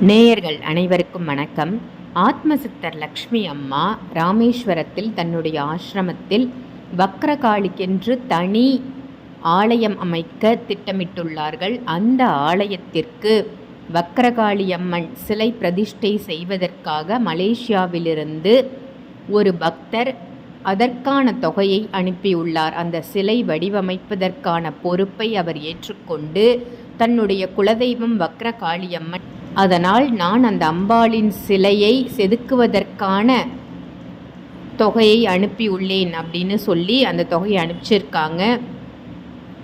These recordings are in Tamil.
நேயர்கள் அனைவருக்கும் வணக்கம். ஆத்மசித்தர் லக்ஷ்மி அம்மா ராமேஸ்வரத்தில் தன்னுடைய ஆசிரமத்தில் வக்ரகாளிக்கென்று தனி ஆலயம் அமைக்க திட்டமிட்டுள்ளார்கள். அந்த ஆலயத்திற்கு வக்ரகாளி அம்மன் சிலை பிரதிஷ்டை செய்வதற்காக மலேசியாவிலிருந்து ஒரு பக்தர் அதற்கான தொகையை அனுப்பியுள்ளார். அந்த சிலை வடிவமைப்பதற்கான பொறுப்பை அவர் ஏற்றுக்கொண்டு தன்னுடைய குலதெய்வம் வக்ரகாளியம்மன் அதனால் நான் அந்த அம்பாளின் சிலையை செதுக்குவதற்கான தொகையை அனுப்பியுள்ளேன் அப்படின்னு சொல்லி அந்த தொகையை அனுப்பிச்சிருக்காங்க.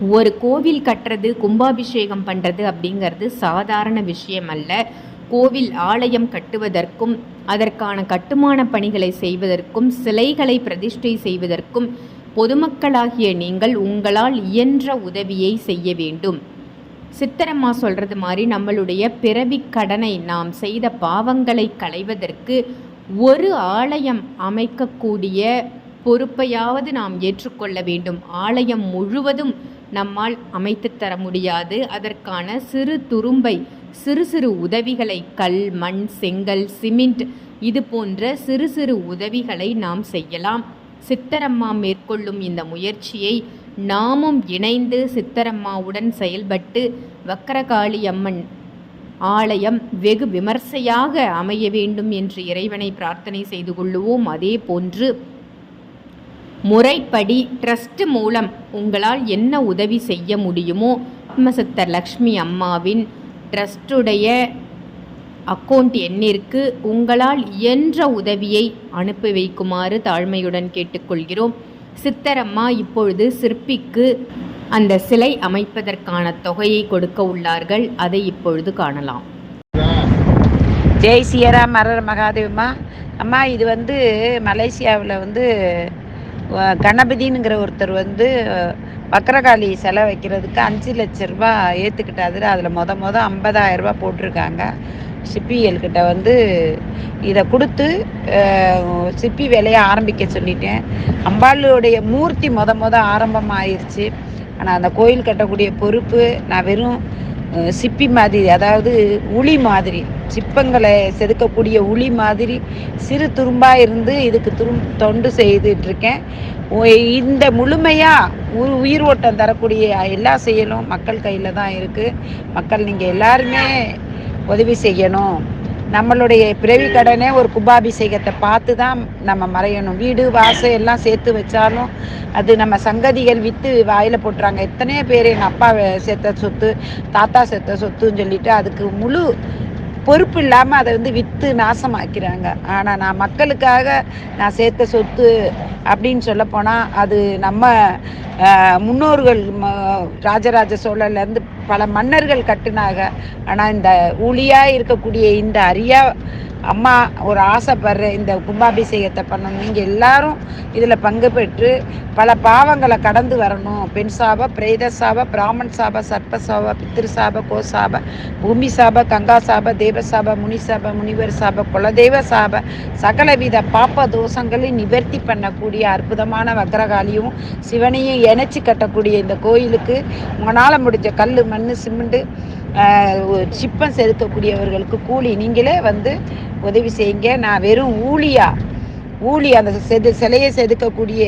ஒரு கோவில் கட்டுறது கும்பாபிஷேகம் பண்ணுறது அப்படிங்கிறது சாதாரண விஷயம் அல்ல. கோவில் ஆலயம் கட்டுவதற்கும் அதற்கான கட்டுமான பணிகளை செய்வதற்கும் சிலைகளை பிரதிஷ்டை செய்வதற்கும் பொதுமக்களாகிய நீங்கள் உங்களால் இயன்ற உதவியை செய்ய வேண்டும். சித்தரம்மா சொல்கிறது மாதிரி நம்மளுடைய பிறவிக் கடனை நாம் செய்த பாவங்களை களைவதற்கு ஒரு ஆலயம் அமைக்கக்கூடிய பொறுப்பையாவது நாம் ஏற்றுக்கொள்ள வேண்டும். ஆலயம் முழுவதும் நம்மால் அமைத்து தர முடியாது. அதற்கான சிறு துரும்பை சிறு சிறு உதவிகளை கல் மண் செங்கல் சிமெண்ட் இது போன்ற சிறு சிறு உதவிகளை நாம் செய்யலாம். சித்தரம்மா மேற்கொள்ளும் இந்த முயற்சியை நாமும் இணைந்து சித்தரம்மாவுடன் செயல்பட்டு வக்கரகாளி அம்மன் ஆலயம் வெகு விமர்சையாக அமைய வேண்டும் என்று இறைவனை பிரார்த்தனை செய்து கொள்ளுவோம். அதே போன்று முறைப்படி ட்ரஸ்ட் மூலம் உங்களால் என்ன உதவி செய்ய முடியுமோ ஆத்மசித்தர் லக்ஷ்மி அம்மாவின் ட்ரஸ்டுடைய அக்கௌண்ட் எண்ணிற்கு உங்களால் இயன்ற உதவியை அனுப்பி வைக்குமாறு தாழ்மையுடன் கேட்டுக்கொள்கிறோம். சித்தரம்மா இப்பொழுது சிற்பிக்கு அந்த சிலை அமைப்பதற்கான தொகையை கொடுக்க உள்ளார்கள். அதை இப்பொழுது காணலாம். ஜெய் சியராம் மரர் மகாதேவம்மா அம்மா இது வந்து மலேசியாவில் வந்து கணபதினுங்கிற ஒருத்தர் வந்து வக்கரகாளி வக்ரகாளி வைக்கிறதுக்கு அஞ்சு லட்ச ரூபா ஏற்றுக்கிட்டாது அதில் மொத மொத ஐம்பதாயிரம் ரூபா போட்டிருக்காங்க. சிப்பிகள்கிட்ட வந்து இதை கொடுத்து சிப்பி வேலையை ஆரம்பிக்க சொல்லிட்டேன். அம்பாளுடைய மூர்த்தி மொத மொத ஆரம்பமாயிருச்சு. ஆனால் அந்த கோயில் கட்டக்கூடிய பொறுப்பு நான் வெறும் சிப்பி மாதிரி அதாவது உளி மாதிரி சிப்பங்களை செதுக்கக்கூடிய உளி மாதிரி சிறு துரும்பாக இருந்து இதுக்கு துரும் தொண்டு செய்துட்டுருக்கேன். இந்த முழுமையாக உ- உயிர் ஓட்டம் தரக்கூடிய எல்லா செயலும் மக்கள் கையில் தான் இருக்குது மக்கள் நீங்கள் எல்லாருமே உதவி செய்யணும். நம்மளுடைய பிறவி கடனே ஒரு கும்பாபிஷேகத்தை பார்த்து தான் நம்ம மறையணும். வீடு வாசல் எல்லாம் சேர்த்து வச்சாலும் அது நம்ம சங்கதிகள் விற்று வாயில் போட்டுறாங்க. எத்தனையோ பேர் எங்கள் அப்பா சேர்த்த சொத்து தாத்தா சேர்த்த சொத்துன்னு சொல்லிட்டு அதுக்கு முழு பொறுப்பு இல்லாமல் அதை வந்து விற்று நாசமாக்கிறாங்க. ஆனால் நான் மக்களுக்காக நான் சேர்த்த சொத்து அப்படின்னு சொல்லப்போனால் அது நம்ம முன்னோர்கள் ராஜராஜ சோழர்லேருந்து பல மன்னர்கள் கட்டுனாங்க. ஆனால் இந்த ஊழியாக இருக்கக்கூடிய இந்த அரியா அம்மா ஒரு ஆசைப்படுற இந்த கும்பாபிஷேகத்தை பண்ணணும். நீங்கள் எல்லாரும் இதில் பங்கு பெற்று பல பாவங்களை கடந்து வரணும். பெண் சாப பிரேத சாப பிராமன் சாப சர்ப்ப சாப பித்திரு சாப கோ சாப பூமி சாப கங்கா சாப தேவ சாப முனி சாப முனிவர் சாப குலதெய்வ சாப சகலவித பாப்ப தோஷங்களை நிவர்த்தி பண்ணக்கூடிய அற்புதமான வக்ரகாளியும் சிவனையும் இணைச்சி கட்டக்கூடிய இந்த கோயிலுக்கு உங்களால் முடிஞ்ச கல் மண் சிமெண்ட்டு சிப்பம் செலுத்தக்கூடியவர்களுக்கு கூலி நீங்களே வந்து உதவி செய்யுங்க. நான் வெறும் ஊழியா. ஊழி அந்த செது சிலையை செதுக்கக்கூடிய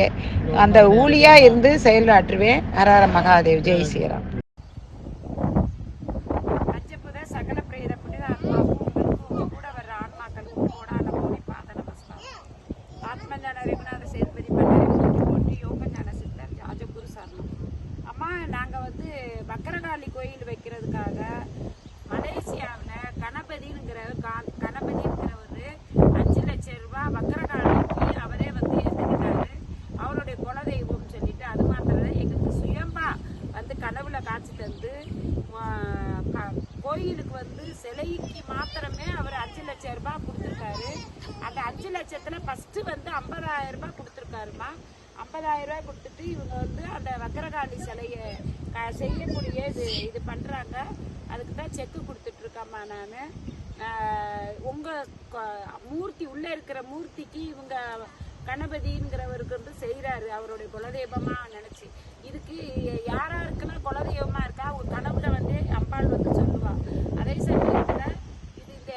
அந்த ஊழியா இருந்து செயலாற்றுவேன். ஹரஹர மகாதேவ். ஜெய் ஸ்ரீராம். நாங்கள் வந்து பக்கரகாளி கோயில் வைக்கிறதுக்காக மலை வர்ற ஆன்மாக்களுக்கும் கோடான கோடி பாத நமஸ்காரம் ஆத்மஞான ரகுநாத சேதுபதி பண்டாரி போற்றி யோக ஞான சித்தர் ராஜகுரு சரணம் அம்மா நாங்கள் வந்து வக்கரகாளி கோயில் வைக்கிறதுக்காக மலேசியாவில் கணபதிங்கிற கா- கணபதிங்கிறவர் அஞ்சு லட்சம் ரூபாய் வக்கரகாளிக்கு அவரே வந்து ஏற்றுக்கிட்டாரு அவருடைய குலதெய்வம் சொல்லிட்டு அது மாத்திரம் இல்ல, எங்களுக்கு சுயம்பா வந்து கனவுல காட்சி தந்து ஆ, க- கோயிலுக்கு வந்து சிலைக்கு மாத்திரமே அவர் அஞ்சு லட்சம் ரூபாய் கொடுத்துருக்காரு. அந்த அஞ்சு லட்சத்தில் ஃபஸ்ட்டு வந்து ஐம்பதாயிரம் ரூபாய் கொடுத்துருக்காருமா. ஐம்பதாயிரம் ரூபாய் கொடுத்துட்டு இவங்க வந்து அந்த வக்கரகாளி சிலையை க- செய்யக்கூடிய இது இது பண்ணுறாங்க அதுக்கு தான் செக்கு கொடுத்துட்ருக்கேம்மா நான். உங்கள் மூர்த்தி உள்ளே இருக்கிற மூர்த்திக்கு இவங்க கணபதிங்கிறவருக்கு வந்து செய்கிறாரு அவருடைய குலதெய்வமாக நினச்சி. இதுக்கு யாராருக்குன்னா குலதெய்வமாக இருக்கா? அவங்க கனவுல வந்து அம்பாள் வந்து சொல்லுவாங்க அதே சமயத்துல இது இந்த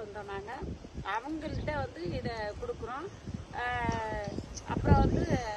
பண்ணுறோம் நாங்கள் அவங்கள்ட்ட வந்து இதை கொடுக்குறோம் ஆஹ் அப்புறம் வந்து நீங்கள்